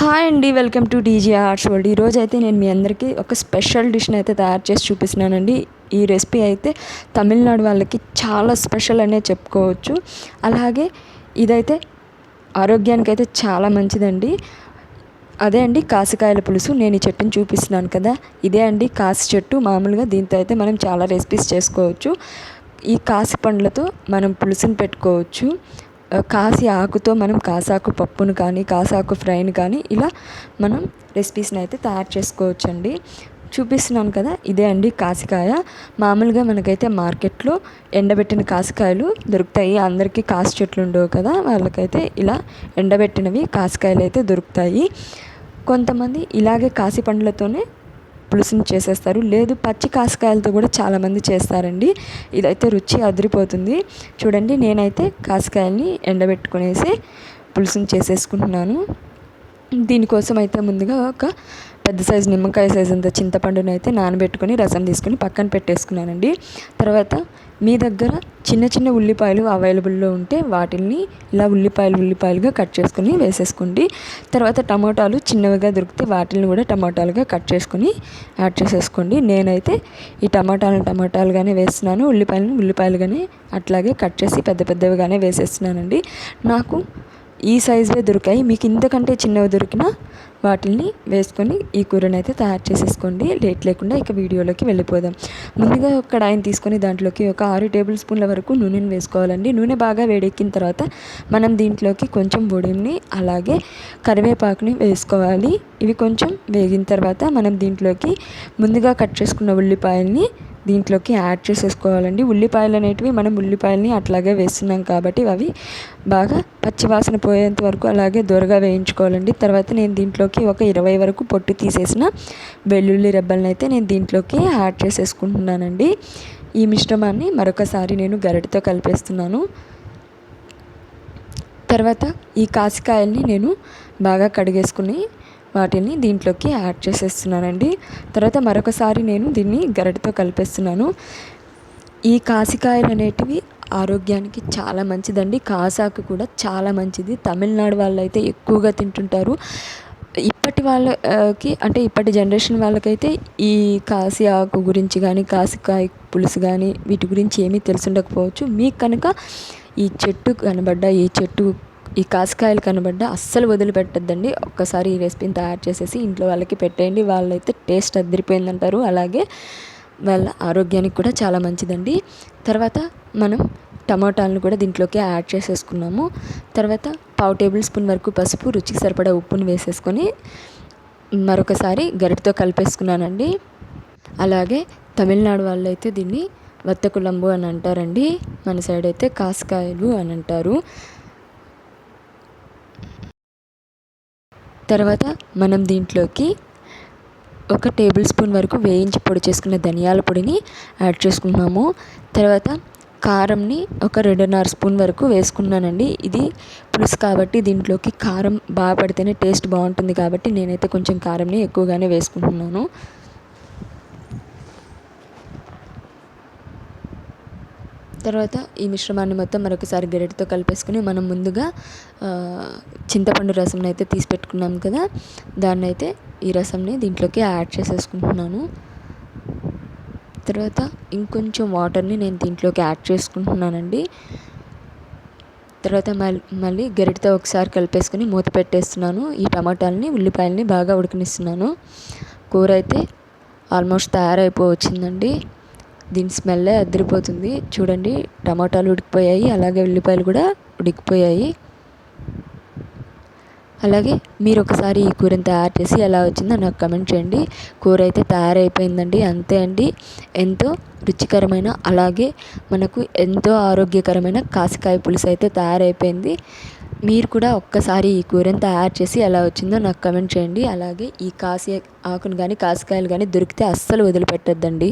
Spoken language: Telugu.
హాయ్ అండి welcome to DG arts world. ఈరోజు అయితే నేను మీ అందరికీ ఒక స్పెషల్ డిష్ని అయితే తయారు చేసి చూపిస్తున్నానండి. ఈ రెసిపీ అయితే తమిళనాడు వాళ్ళకి చాలా స్పెషల్ అనే చెప్పుకోవచ్చు. అలాగే ఇదైతే ఆరోగ్యానికి అయితే చాలా మంచిదండి. అదే అండి కాసికాయల పులుసు. నేను ఈ చెట్టుని చూపిస్తున్నాను కదా. ఇదే అండి కాసి చెట్టు. మామూలుగా దీంతో అయితే మనం చాలా రెసిపీస్ చేసుకోవచ్చు. ఈ కాసి పండ్లతో మనం పులుసుని పెట్టుకోవచ్చు. కాసి ఆకుతో మనం కాసాకు పప్పును కానీ కాసాకు ఫ్రైని కానీ ఇలా మనం రెసిపీస్ని అయితే తయారు చేసుకోవచ్చండి. చూపిస్తున్నాను కదా ఇదే అండి కాసికాయ. మామూలుగా మనకైతే మార్కెట్లో ఎండబెట్టిన కాసికాయలు దొరుకుతాయి. అందరికీ కాసి చెట్లు ఉండవు కదా వాళ్ళకైతే ఇలా ఎండబెట్టినవి కాసికాయలు అయితే దొరుకుతాయి. కొంతమంది ఇలాగే కాసి పండ్లతోనే పులుసుని చేసేస్తారు. లేదు పచ్చి కాసకాయలతో కూడా చాలామంది చేస్తారండి. ఇదైతే రుచి అదిరిపోతుంది. చూడండి నేనైతే కాసకాయల్ని ఎండబెట్టుకునేసి పులుసుని చేసేసుకుంటున్నాను. దీనికోసం అయితే ముందుగా ఒక పెద్ద సైజు నిమ్మకాయ సైజు అంత చింతపండుని అయితే నానబెట్టుకొని రసం తీసుకొని పక్కన పెట్టేసుకున్నానండి. తర్వాత మీ దగ్గర చిన్న చిన్న ఉల్లిపాయలు అవైలబుల్లో ఉంటే వాటిని ఇలా ఉల్లిపాయలు ఉల్లిపాయలుగా కట్ చేసుకొని వేసేసుకోండి. తర్వాత టమాటాలు చిన్నవిగా దొరికితే వాటిని కూడా టమాటాలుగా కట్ చేసుకుని యాడ్ చేసేసుకోండి. నేనైతే ఈ టమాటాలను టమాటాలుగానే వేస్తున్నాను ఉల్లిపాయలను ఉల్లిపాయలుగానే అట్లాగే కట్ చేసి పెద్ద పెద్దవిగానే వేసేస్తున్నానండి. నాకు ఈ సైజువే దొరికాయి. మీకు ఇంతకంటే చిన్నవి దొరికినా వాటిని వేసుకొని ఈ కూరని అయితే తయారు చేసేసుకోండి. లేట్ లేకుండా ఇక వీడియోలోకి వెళ్ళిపోదాం. ముందుగా ఒక కడాయిని తీసుకొని దాంట్లోకి ఒక ఆరు టేబుల్ స్పూన్ల వరకు నూనెను వేసుకోవాలండి. నూనె బాగా వేడెక్కిన తర్వాత మనం దీంట్లోకి కొంచెం బొడిని అలాగే కరివేపాకుని వేసుకోవాలి. ఇవి కొంచెం వేగిన తర్వాత మనం దీంట్లోకి ముందుగా కట్ చేసుకున్న ఉల్లిపాయల్ని దీంట్లోకి యాడ్ చేసేసుకోవాలండి. ఉల్లిపాయలు అనేటివి మనం ఉల్లిపాయలని అట్లాగే వేస్తున్నాం కాబట్టి అవి బాగా పచ్చివాసన పోయేంత వరకు అలాగే దొరగా వేయించుకోవాలండి. తర్వాత నేను దీంట్లోకి ఒక ఇరవై వరకు పొట్టు తీసేసిన వెల్లుల్లి రెబ్బలను అయితే నేను దీంట్లోకి యాడ్ చేసేసుకుంటున్నానండి. ఈ మిశ్రమాన్ని మరొకసారి నేను గరిటతో కలిపేస్తున్నాను. తర్వాత ఈ కాసికాయల్ని నేను బాగా కడిగేసుకుని వాటిని దీంట్లోకి యాడ్ చేసేస్తున్నానండి. తర్వాత మరొకసారి నేను దీన్ని గరిటతో కలిపేస్తున్నాను. ఈ కాసికాయలు అనేటివి ఆరోగ్యానికి చాలా మంచిదండి. కాసాకు కూడా చాలా మంచిది. తమిళనాడు వాళ్ళు అయితే ఎక్కువగా తింటుంటారు. ఇప్పటి వాళ్ళకి అంటే ఇప్పటి జనరేషన్ వాళ్ళకైతే ఈ కాసి ఆకు గురించి కానీ కాసికాయ పులుసు కానీ వీటి గురించి ఏమీ తెలిసి ఉండకపోవచ్చు. మీకు కనుక ఈ చెట్టు కనబడ్డ ఈ చెట్టు ఈ కాసికాయలు కనబడ్డ అస్సలు వదిలిపెట్టద్దండి. ఒక్కసారి ఈ రెసిపీని తయారు చేసేసి ఇంట్లో వాళ్ళకి పెట్టేయండి. వాళ్ళైతే టేస్ట్ అద్దరిపోయిందంటారు అలాగే వాళ్ళ ఆరోగ్యానికి కూడా చాలా మంచిదండి. తర్వాత మనం టమాటాలను కూడా దీంట్లోకి యాడ్ చేసేసుకున్నాము. తర్వాత పావు టేబుల్ స్పూన్ వరకు పసుపు రుచికి సరిపడా ఉప్పును వేసేసుకొని మరొకసారి గరిటతో కలిపేసుకున్నానండి. అలాగే తమిళనాడు వాళ్ళైతే దీన్ని వత్తకులంబు అని అంటారండి. మన సైడ్ అయితే కాసకాయలు అని అంటారు. తర్వాత మనం దీంట్లోకి ఒక టేబుల్ స్పూన్ వరకు వేయించి పొడి చేసుకున్న ధనియాల పొడిని యాడ్ చేసుకున్నాము తర్వాత కారంని ఒక రెండున్నర స్పూన్ వరకు వేసుకున్నానండి. ఇది పులుసు కాబట్టి దీంట్లోకి కారం బాగా పడితేనే టేస్ట్ బాగుంటుంది కాబట్టి నేనైతే కొంచెం కారంని ఎక్కువగానే వేసుకుంటున్నాను. తర్వాత ఈ మిశ్రమాన్ని మొత్తం మరొకసారి గరిటతో కలిపేసుకుని మనం ముందుగా చింతపండు రసంని అయితే తీసి పెట్టుకున్నాం కదా దాన్ని అయితే ఈ రసంని దీంట్లోకి యాడ్ చేసేసుకుంటున్నాను. తర్వాత ఇంకొంచెం వాటర్ని నేను దీంట్లోకి యాడ్ చేసుకుంటున్నానండి. తర్వాత మళ్ళీ మళ్ళీ గరిటతో ఒకసారి కలిపేసుకుని మూత పెట్టేస్తున్నాను. ఈ టమాటాలని ఉల్లిపాయలని బాగా ఉడికినిస్తున్నాను. కూర అయితే ఆల్మోస్ట్ తయారైపోవచ్చిందండి. దీని స్మెల్లే అదిరిపోతుంది. చూడండి టమాటాలు ఉడికిపోయాయి అలాగే ఉల్లిపాయలు కూడా ఉడికిపోయాయి. అలాగే మీరు ఒకసారి ఈ కూరని తయారు చేసి ఎలా వచ్చిందో నాకు కమెంట్ చేయండి. కూర అయితే తయారైపోయిందండి అంతే అండి. ఎంతో రుచికరమైన అలాగే మనకు ఎంతో ఆరోగ్యకరమైన కాసికాయ పులుసు అయితే తయారైపోయింది. మీరు కూడా ఒక్కసారి ఈ కూరని తయారు చేసి ఎలా వచ్చిందో నాకు కమెంట్ చేయండి. అలాగే ఈ కాసి ఆకును కానీ కాసికాయలు కానీ దొరికితే అస్సలు వదిలిపెట్టద్దండి.